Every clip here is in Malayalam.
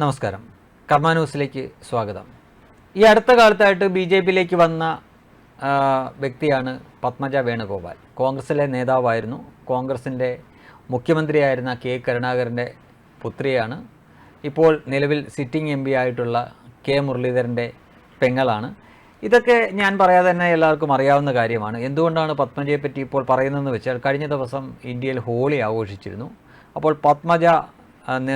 നമസ്കാരം. കർമ്മ ന്യൂസിലേക്ക് സ്വാഗതം. ഈ അടുത്ത കാലത്തായിട്ട് ബി ജെ പിയിലേക്ക് വന്ന വ്യക്തിയാണ് പത്മജ വേണുഗോപാൽ. കോൺഗ്രസിലെ നേതാവായിരുന്നു. കോൺഗ്രസിന്റെ മുഖ്യമന്ത്രിയായിരുന്ന കെ കരുണാകരന്റെ പുത്രിയാണ്. ഇപ്പോൾ നിലവിൽ സിറ്റിംഗ് എം ആയിട്ടുള്ള കെ മുരളീധരന്റെ പെങ്ങളാണ്. ഇതൊക്കെ ഞാൻ പറയാതെ തന്നെ എല്ലാവർക്കും അറിയാവുന്ന കാര്യമാണ്. എന്തുകൊണ്ടാണ് പത്മജയെ പറ്റി ഇപ്പോൾ പറയുന്നതെന്ന് വെച്ചാൽ കഴിഞ്ഞ ദിവസം ഇന്ത്യയിൽ ഹോളി ആഘോഷിച്ചിരുന്നു. അപ്പോൾ പത്മജ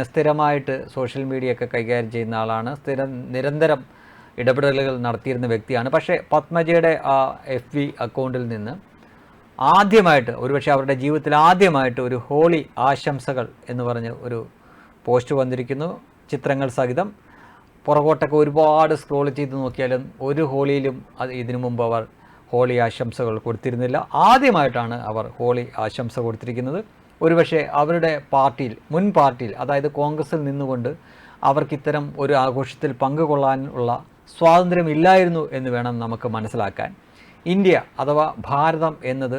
സ്ഥിരമായിട്ട് സോഷ്യൽ മീഡിയ ഒക്കെ കൈകാര്യം ചെയ്യുന്ന ആളാണ്. സ്ഥിരം നിരന്തരം ഇടപെടലുകൾ നടത്തിയിരുന്ന വ്യക്തിയാണ്. പക്ഷേ പത്മജയുടെ ആ എഫ് വി അക്കൗണ്ടിൽ നിന്ന് ആദ്യമായിട്ട് ഒരുപക്ഷെ അവരുടെ ജീവിതത്തിൽ ആദ്യമായിട്ട് ഒരു ഹോളി ആശംസകൾ എന്ന് പറഞ്ഞ് ഒരു പോസ്റ്റ് വന്നിരിക്കുന്നു. ചിത്രങ്ങൾ സഹിതം. പുറകോട്ടൊക്കെ ഒരുപാട് സ്ക്രോൾ ചെയ്ത് നോക്കിയാലും ഒരു ഹോളിയിലും അത് ഇതിനു മുമ്പ് അവർ ഹോളി ആശംസകൾ കൊടുത്തിരുന്നില്ല. ആദ്യമായിട്ടാണ് അവർ ഹോളി ആശംസ കൊടുത്തിരിക്കുന്നത്. ഒരുപക്ഷെ അവരുടെ പാർട്ടിയിൽ മുൻ പാർട്ടിയിൽ അതായത് കോൺഗ്രസിൽ നിന്നുകൊണ്ട് അവർക്ക് ഇത്തരം ഒരു ആഘോഷത്തിൽ പങ്കുകൊള്ളാനുള്ള സ്വാതന്ത്ര്യമില്ലായിരുന്നു എന്ന് വേണം നമുക്ക് മനസ്സിലാക്കാൻ. ഇന്ത്യ അഥവാ ഭാരതം എന്നത്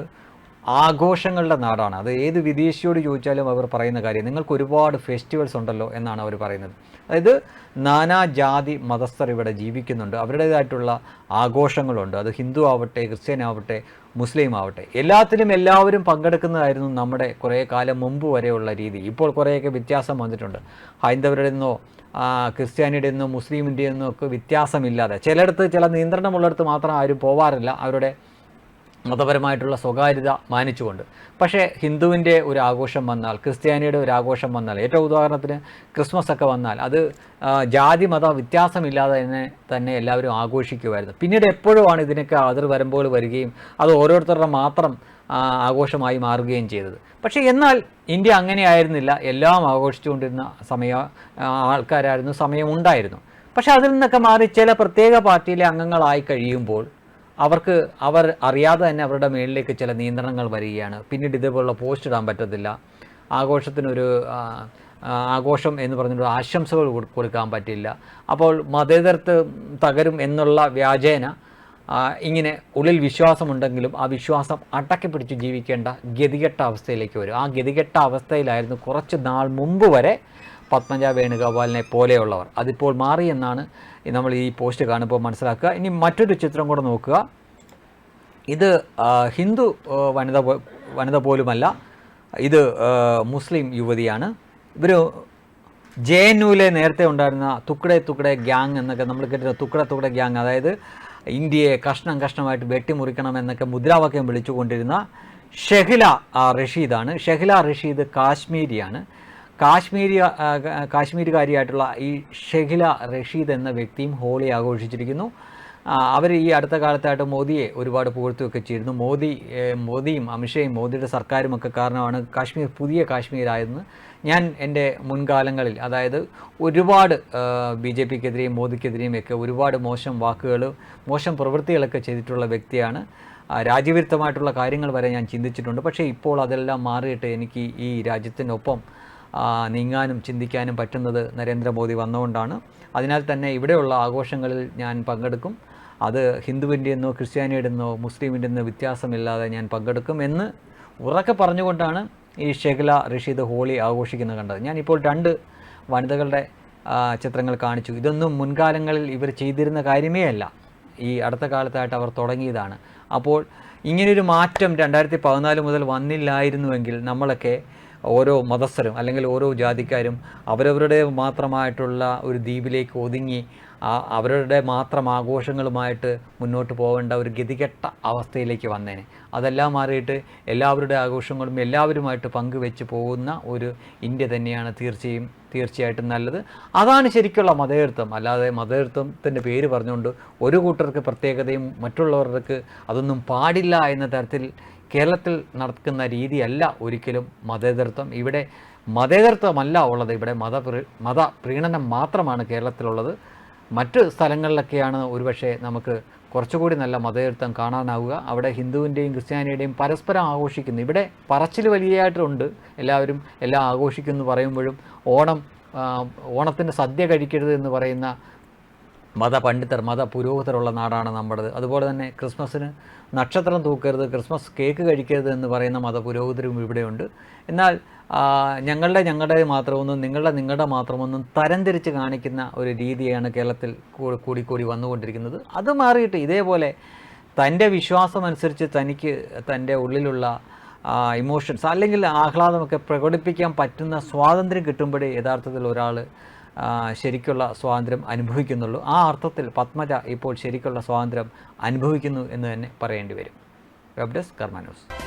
ആഘോഷങ്ങളുടെ നാടാണ്. അത് ഏത് വിദേശിയോട് ചോദിച്ചാലും അവർ പറയുന്ന കാര്യം. നിങ്ങൾക്ക് ഒരുപാട് ഫെസ്റ്റിവൽസ് ഉണ്ടല്ലോ എന്നാണ് അവർ പറയുന്നത്. അതായത് നാനാ ജാതി മതസ്ഥർ ഇവിടെ ജീവിക്കുന്നുണ്ട്. അവരുടേതായിട്ടുള്ള ആഘോഷങ്ങളുണ്ട്. അത് ഹിന്ദു ആവട്ടെ ക്രിസ്ത്യൻ ആവട്ടെ മുസ്ലിം ആവട്ടെ. എല്ലാത്തിലും എല്ലാവരും പങ്കെടുക്കുന്നതായിരുന്നു നമ്മുടെ കുറേ കാലം മുമ്പ് വരെയുള്ള രീതി. ഇപ്പോൾ കുറേയൊക്കെ വ്യത്യാസം വന്നിട്ടുണ്ട്. ഹൈന്ദവരുടെ നിന്നോ ക്രിസ്ത്യാനിയുടെ നിന്നോ മുസ്ലിമിന്റെ നിന്നോ ഒക്കെ വ്യത്യാസമില്ലാതെ. ചിലയിടത്ത് ചില നിയന്ത്രണമുള്ളിടത്ത് മാത്രം ആരും പോവാറില്ല. അവരുടെ മതപരമായിട്ടുള്ള സ്വകാര്യത മാനിച്ചുകൊണ്ട്. പക്ഷേ ഹിന്ദുവിന്റെ ഒരു ആഘോഷം വന്നാൽ ക്രിസ്ത്യാനിയുടെ ഒരു ആഘോഷം വന്നാൽ ഏറ്റവും ഉദാഹരണത്തിന് ക്രിസ്മസ് ഒക്കെ വന്നാൽ അത് ജാതി മത വ്യത്യാസമില്ലാതെ തന്നെ തന്നെ എല്ലാവരും ആഘോഷിക്കുമായിരുന്നു. പിന്നീട് എപ്പോഴുമാണ് ഇതിനൊക്കെ അതിർ വരുമ്പോൾ വരികയും അത് ഓരോരുത്തരുടെ മാത്രം ആഘോഷമായി മാറുകയും ചെയ്തത്. പക്ഷേ എന്നാൽ ഇന്ത്യ അങ്ങനെയായിരുന്നില്ല എല്ലാം ആഘോഷിച്ചുകൊണ്ടിരുന്ന സമയ ആൾക്കാരായിരുന്നു സമയമുണ്ടായിരുന്നു പക്ഷേ അതിൽ നിന്നൊക്കെ മാറി ചില പ്രത്യേക പാർട്ടിയിലെ അംഗങ്ങളായി കഴിയുമ്പോൾ അവർക്ക് അവർ അറിയാതെ തന്നെ അവരുടെ മേളിലേക്ക് ചില നിയന്ത്രണങ്ങൾ വരികയാണ്. പിന്നീട് ഇതേപോലുള്ള പോസ്റ്റ് ഇടാൻ പറ്റത്തില്ല. ആഘോഷത്തിനൊരു ആഘോഷം എന്ന് പറഞ്ഞിട്ട് ആശംസകൾ കൊടുക്കാൻ പറ്റില്ല. അപ്പോൾ മതേതരത്ത് തകരും എന്നുള്ള വ്യാജേന ഇങ്ങനെ ഉള്ളിൽ വിശ്വാസമുണ്ടെങ്കിലും ആ വിശ്വാസം അടക്കി പിടിച്ച് ജീവിക്കേണ്ട ഗതികെട്ട അവസ്ഥയിലേക്ക് വരും. ആ ഗതികെട്ട അവസ്ഥയിലായിരുന്നു കുറച്ച് നാൾ മുമ്പ് വരെ പത്മജ വേണുഗോപാലിനെ പോലെയുള്ളവർ. അതിപ്പോൾ മാറി എന്നാണ് നമ്മൾ ഈ പോസ്റ്റ് കാണുമ്പോൾ മനസ്സിലാക്കുക. ഇനി മറ്റൊരു ചിത്രം കൂടെ നോക്കുക. ഇത് ഹിന്ദു വനിത വനിത പോലുമല്ല. ഇത് മുസ്ലിം യുവതിയാണ്. ഇവർ ജെ എൻ യുവിലെ നേരത്തെ ഉണ്ടായിരുന്ന തുക്കടെ തുക്കടെ ഗ്യാങ് എന്നൊക്കെ നമ്മൾ കേട്ടിരുന്ന തുക്കടെ തുക്കടെ ഗ്യാങ് അതായത് ഇന്ത്യയെ കഷ്ണം കഷ്ണമായിട്ട് വെട്ടിമുറിക്കണം എന്നൊക്കെ മുദ്രാവാക്യം വിളിച്ചുകൊണ്ടിരുന്ന ഷെഹില റഷീദാണ്. ഷെഹില റഷീദ് കാശ്മീരിയാണ്. കാശ്മീരി കാശ്മീരുകാരിയായിട്ടുള്ള ഈ ഷെഹില റഷീദ് എന്ന വ്യക്തിയും ഹോളി ആഘോഷിച്ചിരിക്കുന്നു. അവർ ഈ അടുത്ത കാലത്തായിട്ട് മോദിയെ ഒരുപാട് പുകഴ്ത്തുകയൊക്കെ ചെയ്തിരുന്നു. മോദി മോദിയും അമിത്ഷയും മോദിയുടെ സർക്കാരും ഒക്കെ കാരണമാണ് കാശ്മീർ പുതിയ കാശ്മീരായെന്ന് ഞാൻ എന്റെ മുൻകാലങ്ങളിൽ അതായത് ഒരുപാട് ബി ജെ പിക്കെതിരെയും മോദിക്കെതിരെയും ഒക്കെ ഒരുപാട് മോശം വാക്കുകൾ മോശം പ്രവൃത്തികളൊക്കെ ചെയ്തിട്ടുള്ള വ്യക്തിയാണ്. രാജ്യവിരുദ്ധമായിട്ടുള്ള കാര്യങ്ങൾ വരെ ഞാൻ ചിന്തിച്ചിട്ടുണ്ട്. പക്ഷേ ഇപ്പോൾ അതെല്ലാം മാറിയിട്ട് എനിക്ക് ഈ രാജ്യത്തിനൊപ്പം നീങ്ങാനും ചിന്തിക്കാനും പറ്റുന്നത് നരേന്ദ്രമോദി വന്നുകൊണ്ടാണ്. അതിനാൽ തന്നെ ഇവിടെയുള്ള ആഘോഷങ്ങളിൽ ഞാൻ പങ്കെടുക്കും. അത് ഹിന്ദുവിന്റെ എന്നോ ക്രിസ്ത്യാനിയുടെ എന്നോ മുസ്ലിമിന്റെ എന്നോ വ്യത്യാസമില്ലാതെ ഞാൻ പങ്കെടുക്കും എന്ന് ഉറക്കെ പറഞ്ഞുകൊണ്ടാണ് ഈ ഷെഗ്ല റഷീദ് ഹോളി ആഘോഷിക്കുന്നത് കണ്ടത്. ഞാനിപ്പോൾ രണ്ട് വനിതകളുടെ ചിത്രങ്ങൾ കാണിച്ചു. ഇതൊന്നും മുൻകാലങ്ങളിൽ ഇവർ ചെയ്തിരുന്ന കാര്യമേ അല്ല. ഈ അടുത്ത കാലത്തായിട്ട് അവർ തുടങ്ങിയതാണ്. അപ്പോൾ ഇങ്ങനെയൊരു മാറ്റം രണ്ടായിരത്തി പതിനാല് മുതൽ വന്നില്ലായിരുന്നുവെങ്കിൽ നമ്മളൊക്കെ ഓരോ മതസ്ഥരും അല്ലെങ്കിൽ ഓരോ ജാതിക്കാരും അവരവരുടെ മാത്രമായിട്ടുള്ള ഒരു ദ്വീപിലേക്ക് ഒതുങ്ങി അവരുടെ മാത്രം ആഘോഷങ്ങളുമായിട്ട് മുന്നോട്ട് പോകേണ്ട ഒരു ഗതികെട്ട അവസ്ഥയിലേക്ക് വന്നേനെ. അതെല്ലാം മാറിയിട്ട് എല്ലാവരുടെ ആഘോഷങ്ങളും എല്ലാവരുമായിട്ട് പങ്കുവെച്ച് പോകുന്ന ഒരു ഇന്ത്യ തന്നെയാണ് തീർച്ചയായും തീർച്ചയായിട്ടും നല്ലത്. അതാണ് ശരിക്കുള്ള മതേതൃത്വം. അല്ലാതെ മതേതൃത്വത്തിന്റെ പേര് പറഞ്ഞുകൊണ്ട് ഒരു കൂട്ടർക്ക് പ്രത്യേകതയും മറ്റുള്ളവർക്ക് അതൊന്നും പാടില്ല എന്ന തരത്തിൽ കേരളത്തിൽ നടക്കുന്ന രീതിയല്ല ഒരിക്കലും മതേതൃത്വം. ഇവിടെ മതേതൃത്വമല്ല ഉള്ളത്. ഇവിടെ മത മത പ്രീണനം മാത്രമാണ് കേരളത്തിലുള്ളത്. മറ്റ് സ്ഥലങ്ങളിലൊക്കെയാണ് ഒരുപക്ഷെ നമുക്ക് കുറച്ചുകൂടി നല്ല മതേതരത്വം കാണാനാവുക. അവിടെ ഹിന്ദുവിന്റെയും ക്രിസ്ത്യാനിയുടെയും പരസ്പരം ആഘോഷിക്കുന്നു. ഇവിടെ പറച്ചിൽ വലിയതായിട്ടുണ്ട്. എല്ലാവരും എല്ലാം ആഘോഷിക്കുന്നു പറയുമ്പോഴും ഓണം ഓണത്തിന്റെ സദ്യ കഴിക്കരുത് എന്ന് പറയുന്ന മത പണ്ഡിതർ മത പുരോഹിതരുള്ള നാടാണ് നമ്മുടേത്. അതുപോലെ തന്നെ ക്രിസ്മസിന് നക്ഷത്രം തൂക്കരുത് ക്രിസ്മസ് കേക്ക് കഴിക്കരുത് എന്ന് പറയുന്ന മത പുരോഹിതരും ഇവിടെയുണ്ട്. എന്നാൽ ഞങ്ങളുടെ ഞങ്ങളുടെ മാത്രമൊന്നും നിങ്ങളുടെ നിങ്ങളുടെ മാത്രമൊന്നും തരംതിരിച്ച് കാണിക്കുന്ന ഒരു രീതിയാണ് കേരളത്തിൽ കൂടി കൂടി വന്നുകൊണ്ടിരിക്കുന്നത്. അത് മാറിയിട്ട് ഇതേപോലെ തന്റെ വിശ്വാസമനുസരിച്ച് തനിക്ക് തന്റെ ഉള്ളിലുള്ള ഇമോഷൻസ് അല്ലെങ്കിൽ ആഹ്ലാദമൊക്കെ പ്രകടിപ്പിക്കാൻ പറ്റുന്ന സ്വാതന്ത്ര്യം കിട്ടുമ്പോഴേ യഥാർത്ഥത്തിൽ ഒരാൾ ശരിക്കുള്ള സ്വാതന്ത്ര്യം അനുഭവിക്കുന്നുള്ളൂ. ആ അർത്ഥത്തിൽ പത്മജ ഇപ്പോൾ ശരിക്കുള്ള സ്വാതന്ത്ര്യം അനുഭവിക്കുന്നു എന്ന് തന്നെ പറയേണ്ടി വരും. വെബ് ഡെസ്ക് കർമ്മ ന്യൂസ്